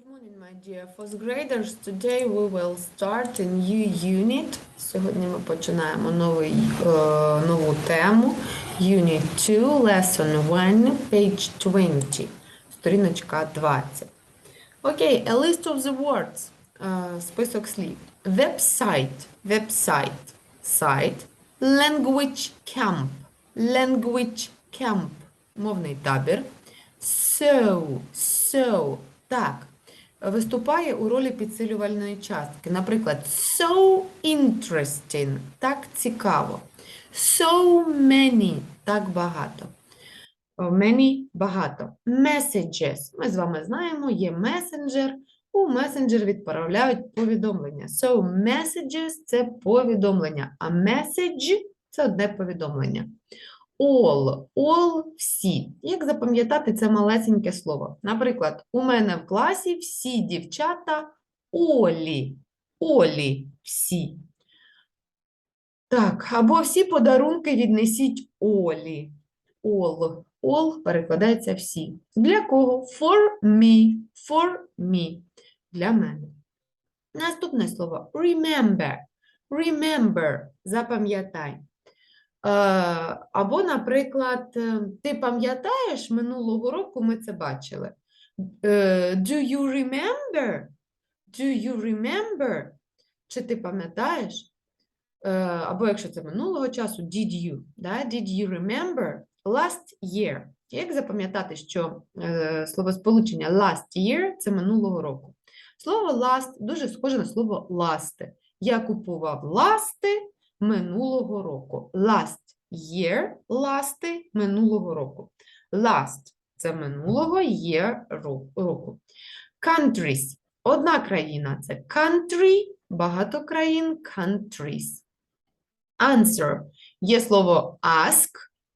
Good morning, my dear fourth graders. Today we will start a new unit. Сьогодні ми починаємо новий, е, нову тему. Unit 2, Lesson 1, page 20. Сторіночка 20. Окей, a list of the words. Е, список слів. Website, website, site. Language camp, language camp, мовний табір. So, so, так. Виступає у ролі підсилювальної частки. Наприклад, so interesting, так цікаво. So many, так багато. Many – багато. Messages. Ми з вами знаємо, є месенджер. У месенджер відправляють повідомлення. So messages – це повідомлення, а message – це одне повідомлення. All, all – всі. Як запам'ятати це малесеньке слово? Наприклад, у мене в класі всі дівчата Олі. Олі всі. Так, або всі подарунки віднесіть Олі. All. All перекладається всі. Для кого? For me. For me. Для мене. Наступне слово remember. Remember. Запам'ятай. Е, Або, наприклад, е, ти пам'ятаєш, минулого року ми це бачили. Е, Do you remember? Do you remember? Чи ти пам'ятаєш? Або якщо це минулого часу, did you? Да? Did you remember last year? Як запам'ятати, що словосполучення last year – це минулого року? Слово last дуже схоже на слово ласти. Я купував ласти минулого року. Last year – ласти минулого року. Last – це минулого year року. Countries – одна країна – це country, багато країн – countries. Answer – є слово ask,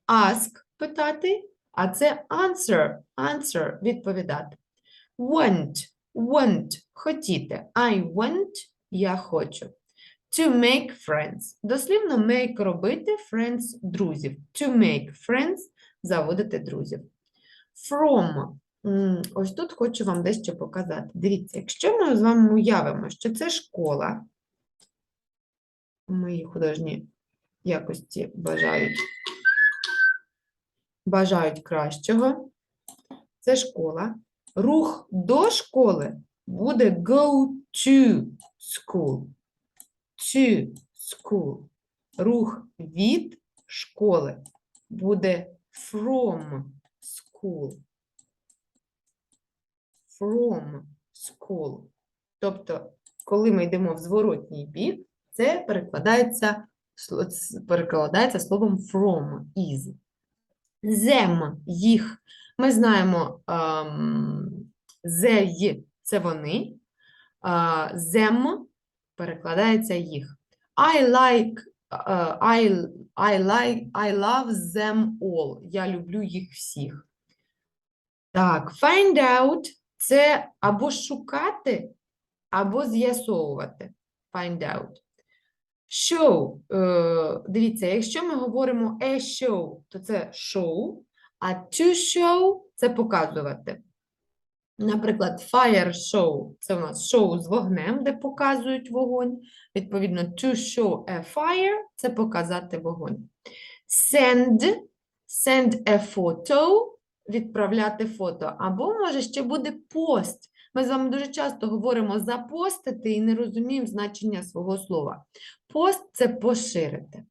ask – питати, а це answer, answer – відповідати. Want – want – хотіти. I want – я хочу. To make friends. Дослівно make робити friends друзів. To make friends заводити друзів. From. Ось тут хочу вам дещо показати. Дивіться, якщо ми з вами уявимо, що це школа, мої художні якості бажають, бажають кращого. Це школа. Рух до школи буде go to school to school. Рух від школи буде from school. From school. Тобто, коли ми йдемо в зворотній бік, це перекладається, перекладається словом from, is. Them – їх. Ми знаємо ем, they – це вони, them перекладається їх. I like, е, I, I like, I love them all. Я люблю їх всіх. Так, find out – це або шукати, або з'ясовувати. Find out. Show. е, Дивіться, якщо ми говоримо a show, то це show, а to show – це показувати. Наприклад, fire show – це у нас шоу з вогнем, де показують вогонь. Відповідно, to show a fire – це показати вогонь. Send – send a photo – відправляти фото. Або, може, ще буде пост. Ми з вами дуже часто говоримо запостити і не розуміємо значення свого слова. Пост – це поширити.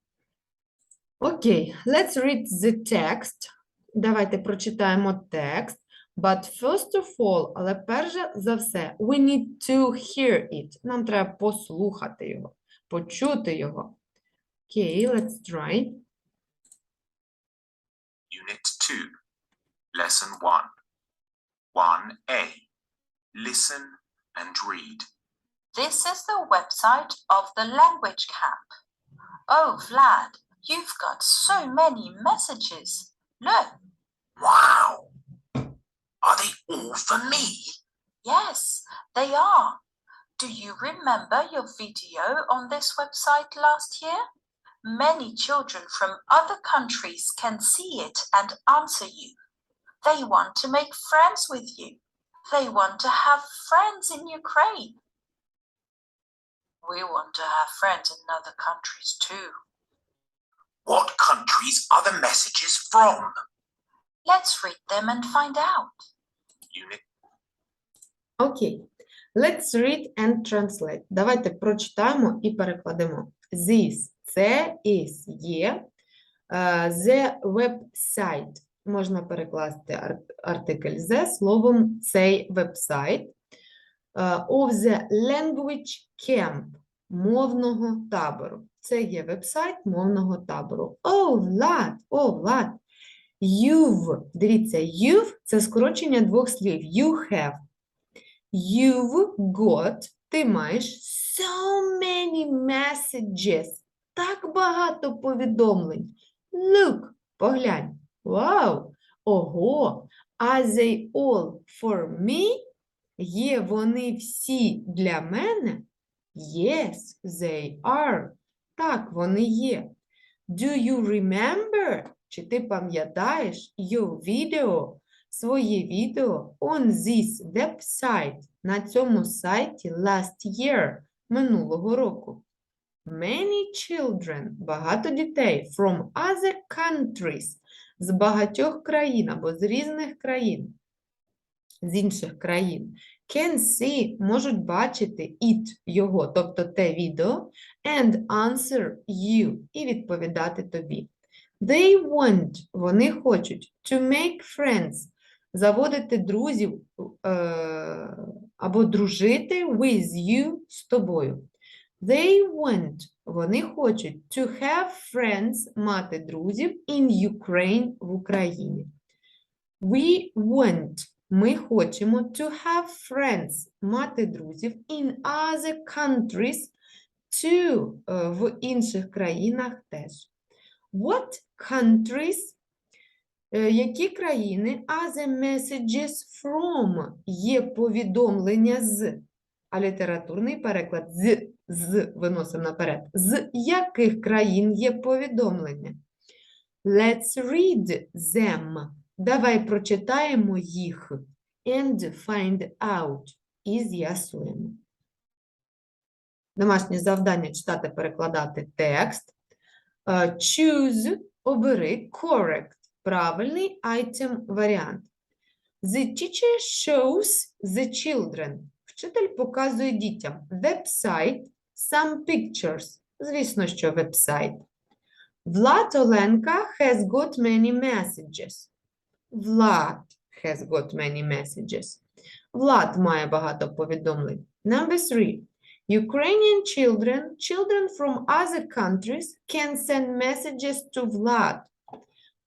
Окей, let's read the text. Давайте прочитаємо текст. But first of all, але перш за все, we need to hear it. Нам треба послухати його, почути його. Окей, let's try. Unit 2, Lesson 1. 1a. Listen and read. This is the website of the language camp. Oh, Vlad, you've got so many messages. Look, Wow! Are they all for me? yes, they are. Do you remember your video on this website last year? Many children from other countries can see it and answer you. They want to make friends with you. They want to have friends in Ukraine. We want to have friends in other countries too. What countries are the messages from? Let's read them and find out. Unit Окей. Let's read and translate. Давайте прочитаємо і перекладемо. This – це is є. е, The website. Можна перекласти артикль the словом цей вебсайт. Е, Of the language camp мовного табору. Це є вебсайт мовного табору. Oh, Влад, о, Влад. You've, дивіться, you've – це скорочення двох слів. You have. You've got, ти маєш so many messages. Так багато повідомлень. Look, поглянь. Вау! Ого! Are they all for me? Є вони всі для мене? Yes, they are. Так, вони є. Do you remember? Чи ти пам'ятаєш your video? своє відео on this website на цьому сайті last year минулого року. Many children, багато дітей from other countries, з багатьох країн або з різних країн, з інших країн, can see, можуть бачити it, його, тобто те відео, and answer you, і відповідати тобі. They want, вони хочуть to make friends, заводити друзів е, або дружити with you з тобою. They want, вони хочуть to have friends, мати друзів in Ukraine в Україні. We want, ми хочемо to have friends, мати друзів in other countries too, е, в інших країнах теж. What countries Е, Які країни are the messages from? Є повідомлення з, а літературний переклад з, з виносимо наперед. З яких країн є повідомлення? Let's read them. Давай прочитаємо їх and find out. І з'ясуємо. Домашнє завдання читати, перекладати текст. Е, Choose, обери correct. Правильний item варіант. The teacher shows the children. Вчитель показує дітям. Website, some pictures. Звісно, що вебсайт. Влад Оленка has got many messages. Влад has got many messages. Влад має багато повідомлень. Number three. Ukrainian children, children from other countries can send messages to Vlad.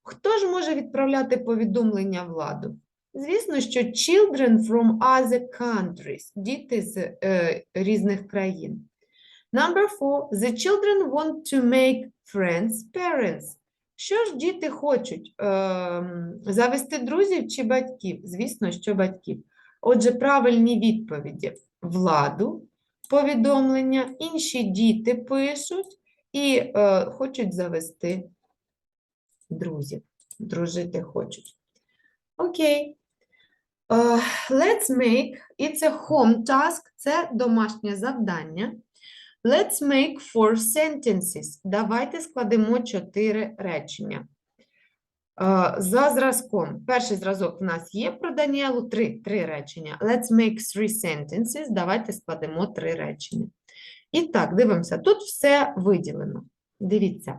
Хто ж може відправляти повідомлення владу? Звісно, що children from other countries, діти з е, різних країн. Number four, the children want to make friends, parents. Що ж діти хочуть? Ем, завести друзів чи батьків? Звісно, що батьків. Отже, правильні відповіді. Владу, повідомлення, інші діти пишуть і е, хочуть завести друзів. Дружити хочуть. Окей. Е, let's make, it's a home task, це домашнє завдання. Let's make four sentences. Давайте складемо чотири речення. Е, За зразком. Перший зразок в нас є про Даніелу, три, три речення. Let's make three sentences. Давайте складемо три речення. І так, дивимося, тут все виділено. Дивіться.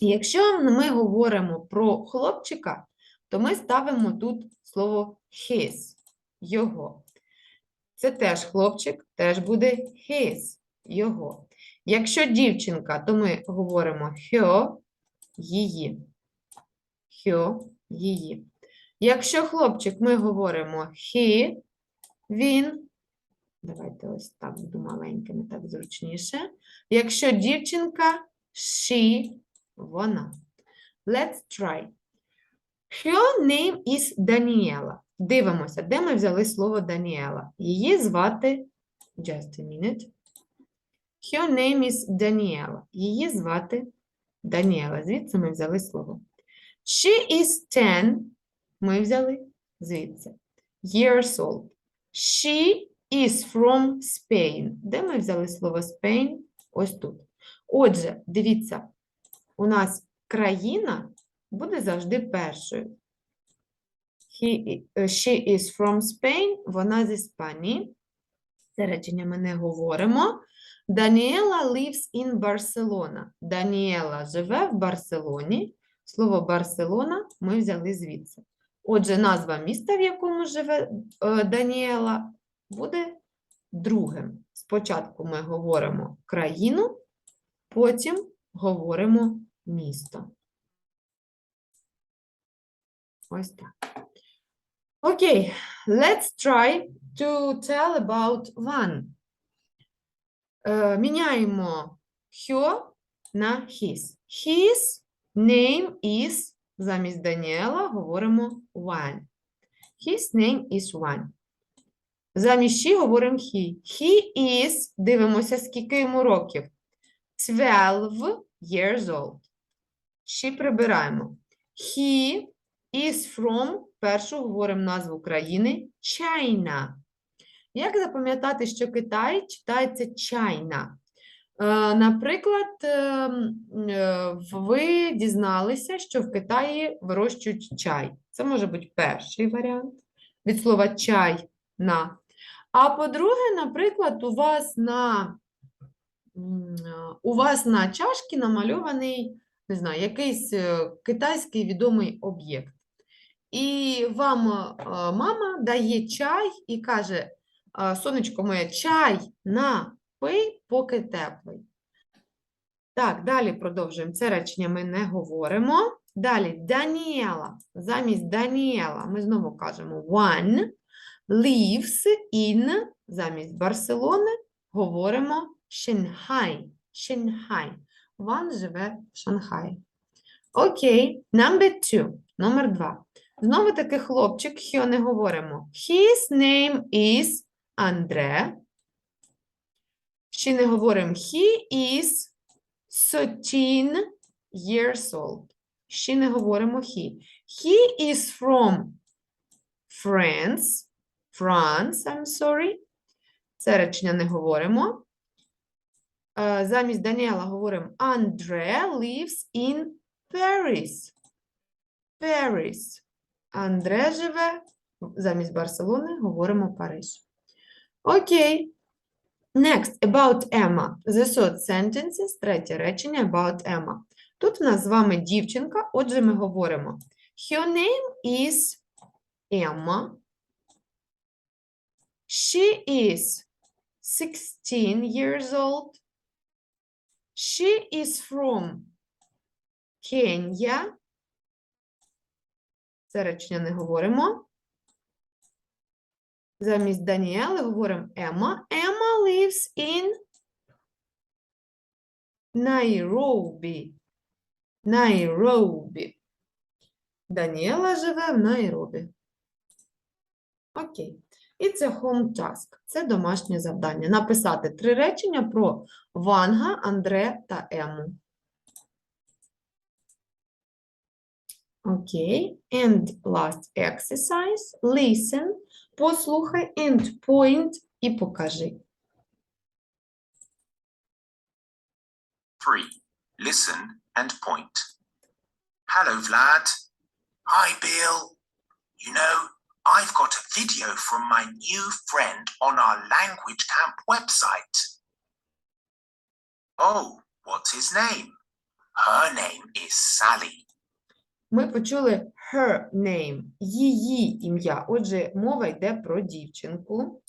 Якщо ми говоримо про хлопчика, то ми ставимо тут слово his, його. Це теж хлопчик, теж буде his, його. Якщо дівчинка, то ми говоримо her, її. Her, її. Якщо хлопчик, ми говоримо he, він. Давайте ось так буду маленькими, так зручніше. Якщо дівчинка, she, вона. Let's try. Her name is Daniela. Дивимося, де ми взяли слово Даніела. Її звати just a minute. Her name is Daniela. Її звати Даніела. Звідси ми взяли слово. She is 10. Ми взяли звідси. years old. She is from Spain. Де ми взяли слово Spain? Ось тут. Отже, дивіться, у нас країна буде завжди першою. He, е, she is from Spain, вона з Іспанії. Це речення ми не говоримо. Даніела lives in Barcelona. Даніела живе в Барселоні. Слово Барселона ми взяли звідси. Отже, назва міста, в якому живе е, Даніела, буде другим. Спочатку ми говоримо країну, потім говоримо місто. Ось так. Окей, let's try to tell about one. Е, міняємо her на his. His name is, замість Даніела говоримо one. His name is one. Замість she говоримо he. He is, дивимося, скільки йому років. 12 years old. She прибираємо. He is from, першу говоримо назву країни, China. Як запам'ятати, що Китай читається China? Е, Наприклад, ем, е, ви дізналися, що в Китаї вирощують чай. Це може бути перший варіант від слова чай на. А по-друге, наприклад, у вас на, е, у вас на чашці намальований, не знаю, якийсь китайський відомий об'єкт. І вам мама дає чай і каже: Сонечко моє, чай напий, поки теплий. Так, далі продовжуємо. Це речення ми не говоримо. Далі Даніела. Замість Даніела ми знову кажемо one lives in, замість Барселони говоримо Шанхай. Шанхай. Ван живе в Шанхаї. Окей, number two. Номер два. Знову таки хлопчик, що не говоримо. His name is Андре. Ще не говоримо he is 13 years old. Ще не говоримо he. He is from France. France, I'm sorry. Це речення не говоримо. Е, Замість Даніела говоримо Андре lives in Paris. Paris. Андре живе, замість Барселони говоримо Париж. Окей. Next, about Emma. The third sentences, третє речення about Emma. Тут в нас з вами дівчинка, отже, ми говоримо Her name is Emma. She is 16 years old. She is from Kenya. Це речення не говоримо. Замість Даніели говоримо Емма. Emma lives in Найробі. Найробі. Даніела живе в Найробі. Окей. І це home task. Це домашнє завдання. Написати три речення про Ванга, Андре та Ему. Окей. And last exercise. Listen. Послухай and point і покажи. 3. Listen and point. Hello, Vlad. Hi, Bill. You know, I've got a video from my new friend on our language camp website. Oh, what's his name? Her name is Sally. Ми почули her name, її ім'я. Отже, мова йде про дівчинку.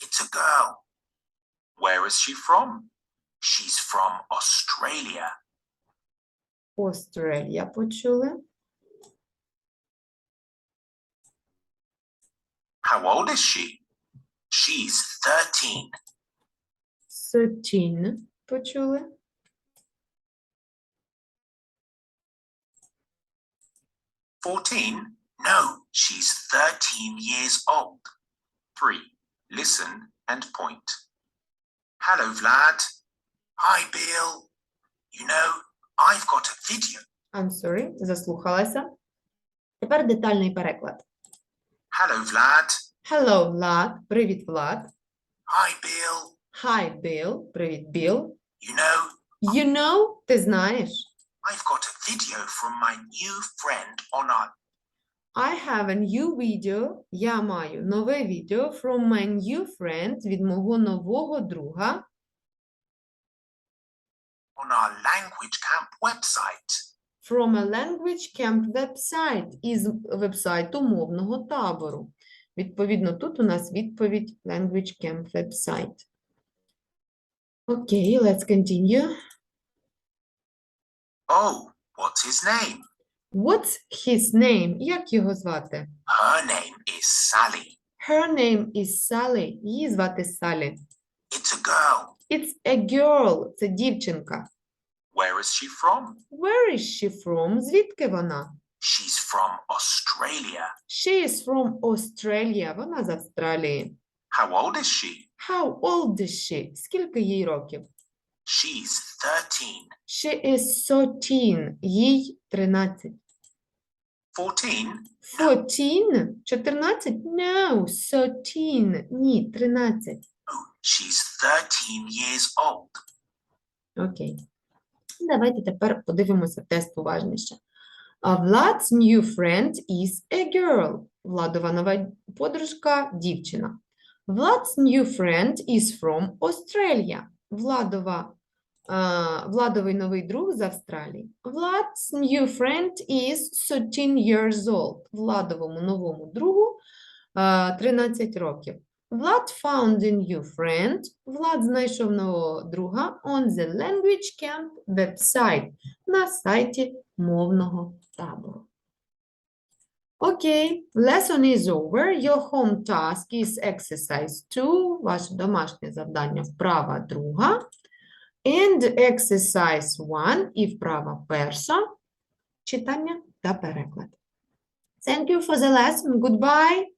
It's a girl. Where is she from? She's from Australia. Australia почули. How old is she? She's 13. 13 почули. Fourteen? No, she's thirteen years old. Three. Listen and point. Hello, Vlad. Hi, Bill. You know, I've got a video. I'm sorry, заслухалася. Тепер тепер детальний переклад. Hello, Vlad. Hello, Влад. Привіт, Влад. Hi, Bill. Hi, Bill. Привіт, Біл. You know, You know, ти знаєш. I've got a video from my new friend on our I have a new video. Я маю нове відео from my new friend від мого нового друга on our language camp website. from a language camp website із вебсайту мовного табору. Відповідно, тут у нас відповідь language camp website. Окей, let's continue. Oh, what's his name? What's his name? Як його звати? Her name is Sally. Her name is Sally. Її звати Салі. It's a girl. It's a girl. Це дівчинка. Where is she from? Where is she from? Звідки вона? She's from Australia. She is from Australia. Вона з Австралії. How old is she? How old is she? Скільки їй років? She's 13. She is 13. Їй 13. 14? 14? 14? No, 13. Ні, 13. She's 13 years old. Окей. Давайте тепер подивимося тест уважніше. А Vlad's new friend is a girl. Владова нова подружка – дівчина. Vlad's new friend is from Australia. Владова, Владовий новий друг з Австралії. Vlad's new friend is 13 years old. Владовому новому другу а, 13 років. Vlad found a new friend. Влад знайшов нового друга on the language camp website на сайті мовного табору. Окей, lesson is over. Your home task is exercise 2. Ваше домашнє завдання вправа друга. And exercise one і вправа перша. Читання та переклад. Thank you for the lesson. Goodbye.